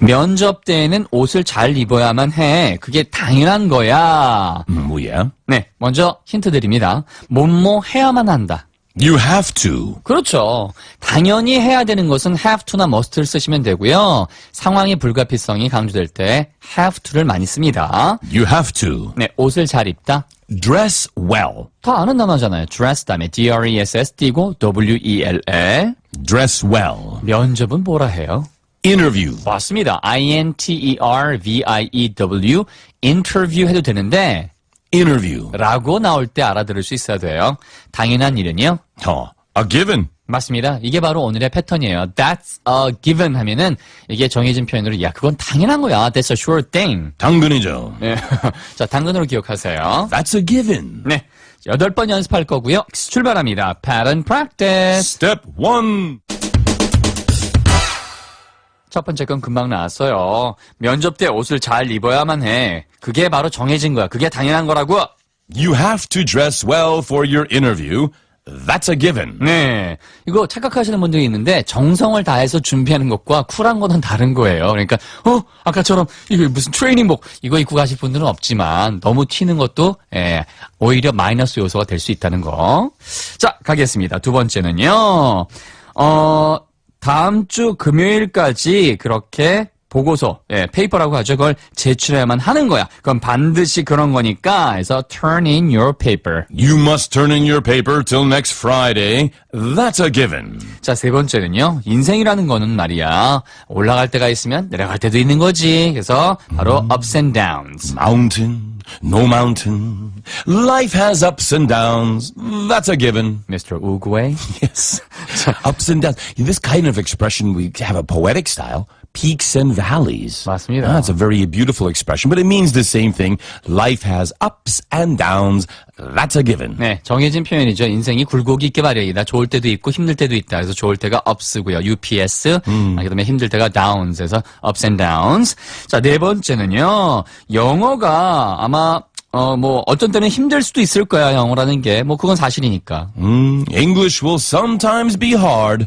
면접 때에는 옷을 잘 입어야만 해. 그게 당연한 거야. 뭐야? 네, 먼저 힌트 드립니다. 뭐뭐 해야만 한다. You have to. 그렇죠. 당연히 해야 되는 것은 have to나 must를 쓰시면 되고요. 상황의 불가피성이 강조될 때 have to를 많이 씁니다. You have to. 네, 옷을 잘 입다. Dress well. 다 아는 단어잖아요. dress 다음에 D-R-E-S-S 띄고 W-E-L-L. Dress well. 면접은 뭐라 해요? Interview. 맞습니다. I-N-T-E-R-V-I-E-W. interview 해도 되는데 Interview. 라고 나올 때 알아들을 수 있어야 돼요. 당연한 일은요? Oh, a given. 맞습니다. 이게 바로 오늘의 패턴이에요. That's a given 하면은 이게 정해진 표현으로 야 그건 당연한 거야. That's a sure thing. 당근이죠. 네. 자 당근으로 기억하세요. That's a given. 네. 여덟 번 연습할 거고요. 출발합니다. Pattern practice. Step one. 첫 번째 건 금방 나왔어요. 면접 때 옷을 잘 입어야만 해. 그게 바로 정해진 거야. 그게 당연한 거라고. You have to dress well for your interview. That's a given. 네. 이거 착각하시는 분들이 있는데 정성을 다해서 준비하는 것과 쿨한 거는 다른 거예요. 그러니까 어 아까처럼 이거 무슨 트레이닝복 이거 입고 가실 분들은 없지만 너무 튀는 것도 예, 오히려 마이너스 요소가 될 수 있다는 거. 자 가겠습니다. 두 번째는요. 어 다음 주 금요일까지 그렇게 보고서, 예, 페이퍼라고 하죠. 그걸 제출해야만 하는 거야. 그건 반드시 그런 거니까, 해서 turn in your paper. You must turn in your paper till next Friday. That's a given. 자, 세 번째는요. 인생이라는 거는 말이야. 올라갈 때가 있으면 내려갈 때도 있는 거지. 그래서 바로 ups and downs. Mountain, no mountain. Life has ups and downs. That's a given. Mr. Uguay. Yes. ups and downs. This kind of expression, we have a poetic style. Peaks and valleys. 맞습니다. That's a very beautiful expression, but it means the same thing. Life has ups and downs. That's a given. 네, 정해진 표현이죠. 인생이 굴곡이 있게 마련이다. 좋을 때도 있고 힘들 때도 있다. 그래서 좋을 때가 ups고요. UPS. 아, 그다음에 힘들 때가 downs에서 ups and downs. 자, 네 번째는요. 영어가 아마 어, 뭐, 어떤 때는 힘들 수도 있을 거야, 영어라는 게. 뭐, 그건 사실이니까. Mm, English will sometimes be hard.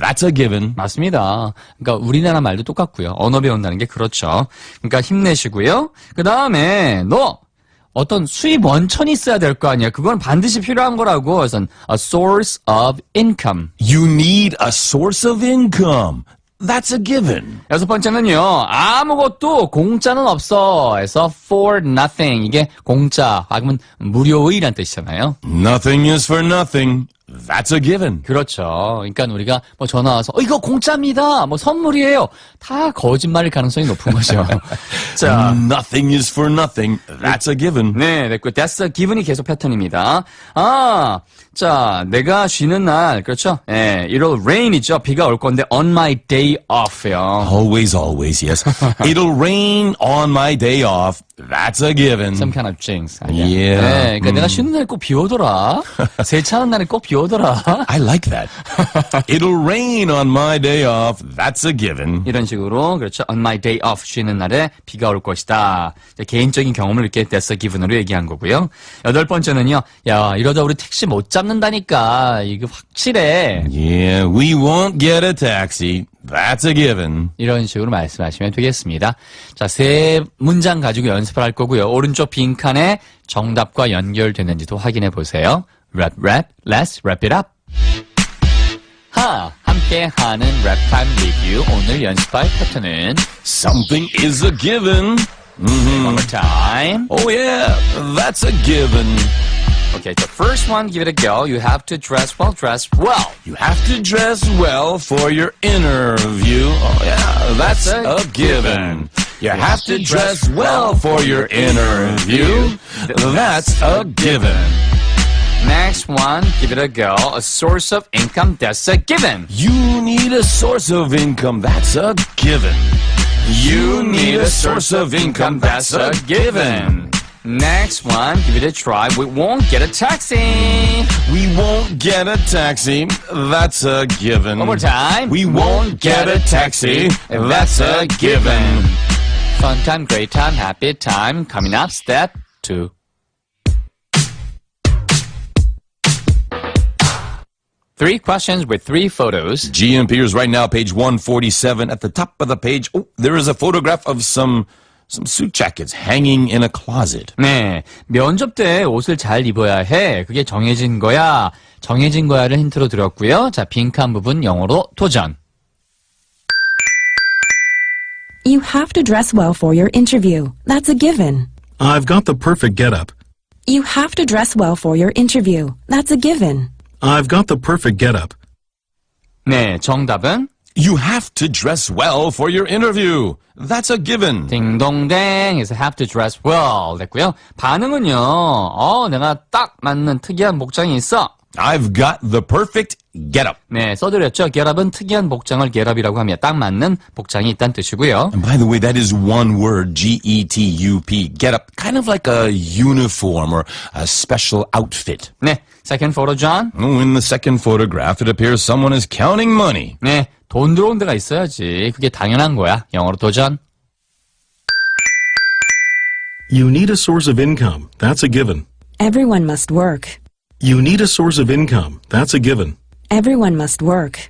That's a given. 맞습니다. 그러니까 우리나라 말도 똑같고요. 언어 배운다는 게 그렇죠. 그러니까 힘내시고요. 그 다음에 너 어떤 수입 원천이 있어야 될 거 아니야. 그건 반드시 필요한 거라고. 그래서 a source of income. You need a source of income. That's a given. 여섯 번째는요. 아무것도 공짜는 없어. 해서 for nothing. 이게 공짜. 아니면 무료의란 뜻이잖아요. Nothing is for nothing. That's a given. 그렇죠. 그러니까 우리가 뭐 전화 와서 어, 이거 공짜입니다. 뭐 선물이에요. 다 거짓말일 가능성이 높은 거죠. 자, Nothing is for nothing. That's a given. 네, 됐고 that's a given이 계속 패턴입니다. 아, 자, 내가 쉬는 날 그렇죠? 예, it'll rain이죠. 비가 올 건데 on my day off요. Always, always, yes. It'll rain on my day off. That's a given. Some kind of jinx. 아니야. Yeah. 네, 그러니까 내가 쉬는 날꼭 비 오더라. 세차하는 날에 꼭 비 오더라. I like that. It'll rain on my day off. That's a given. 이런 식으로 그렇죠. On my day off 쉬는 날에 비가 올 것이다. 이제 개인적인 경험을 이렇게 that's a given으로 얘기한 거고요. 여덟 번째는요. 야 이러다 우리 택시 못 잡 는다니까. 이거 확실해. Yeah, we won't get a taxi. That's a given. 이런 식으로 말씀하시면 되겠습니다. 자, 세 문장 가지고 연습을 할 거고요. 오른쪽 빈칸에 정답과 연결되는지도 확인해 보세요. Rap, rap, let's wrap it up. 하, 함께 하는 랩 타임 리뷰. 오늘 연습할 패턴은 Something is a given. one more time. Oh yeah, that's a given. Okay, the first one, give it a go. You have to dress well, dress well. You have to dress well for your interview. Oh yeah, that's a given. You have to dress well for your interview. That's a given. Next one, give it a go. A source of income, that's a given. You need a source of income. That's a given. You need a source of income. That's a given. Next one, give it a try. We won't get a taxi. We won't get a taxi. That's a given. One more time. We won't get a taxi. That's a given. Fun time, great time, happy time. Coming up, step two. Three questions with three photos. GMP is right now, page 147. At the top of the page, oh, there is a photograph of some some suit jackets hanging in a closet. 네. 면접 때 옷을 잘 입어야 해. 그게 정해진 거야. 정해진 거야를 힌트로 드렸고요. 자, 빈칸 부분 영어로 도전. You have to dress well for your interview. That's a given. I've got the perfect getup. You have to dress well for your interview. That's a given. I've got the perfect getup. 네, 정답은 You have to dress well for your interview. That's a given. 딩동댕 해서 have to dress well 됐고요. 반응은요. 어, 내가 딱 맞는 특이한 목장이 있어. I've got the perfect getup. 네, 써드렸죠. getup은 특이한 복장을 getup이라고 하며 딱 맞는 복장이 있다는 뜻이고요. And by the way, that is one word, G-E-T-U-P, getup, kind of like a uniform or a special outfit. 네, second photo, John. Oh, in the second photograph, it appears someone is counting money. 네, 돈 들어온 데가 있어야지. 그게 당연한 거야. 영어로 도전. You need a source of income. That's a given. Everyone must work. You need a source of income. That's a given. Everyone must work.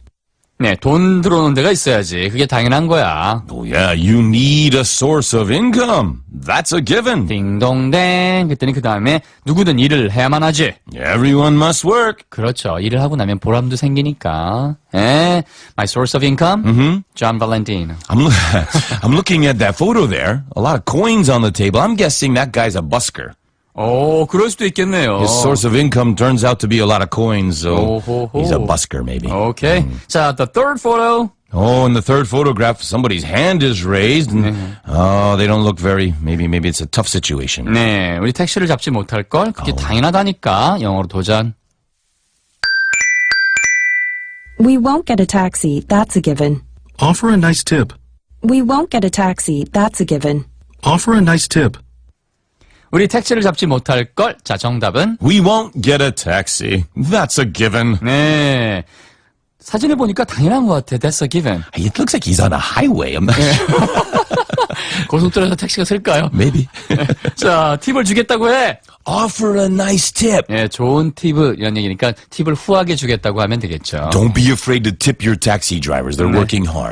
네, 돈 들어오는 데가 있어야지. 그게 당연한 거야. Oh yeah, you need a source of income. That's a given. 딩동댕. 그랬더니 그 다음에 누구든 일을 해야만 하지. Everyone must work. 그렇죠. 일을 하고 나면 보람도 생기니까. 에, my source of income? Mm-hmm. John Valentine. I'm, loo- I'm looking at that photo there. A lot of coins on the table. I'm guessing that guy's a busker. 오, 그럴 수도 있겠네요. His source of income turns out to be a lot of coins, so Oh, he's a busker maybe. 오케이. 자, the third photo. Oh, in the third photograph, somebody's hand is raised, and oh, they don't look very. Maybe, maybe it's a tough situation. 네, 우리 택시를 잡지 못할 걸. 그게 당연하다니까. 영어로 도전. We won't get a taxi. That's a given. Offer a nice tip. We won't get a taxi. That's a given. Offer a nice tip. 우리 택시를 잡지 못할 걸. 자, 정답은 We won't get a taxi. That's a given. 네. 사진을 보니까 당연한 것 같아. That's a given. It looks like he's on a highway. I'm not sure. 고속도로에서 택시가 쓸까요? Maybe. 자, 팁을 주겠다고 해. Offer a nice tip. 예, 좋은 팁을 이런 얘기니까 팁을 후하게 주겠다고 하면 되겠죠. Don't be afraid to tip your taxi drivers. They're working hard.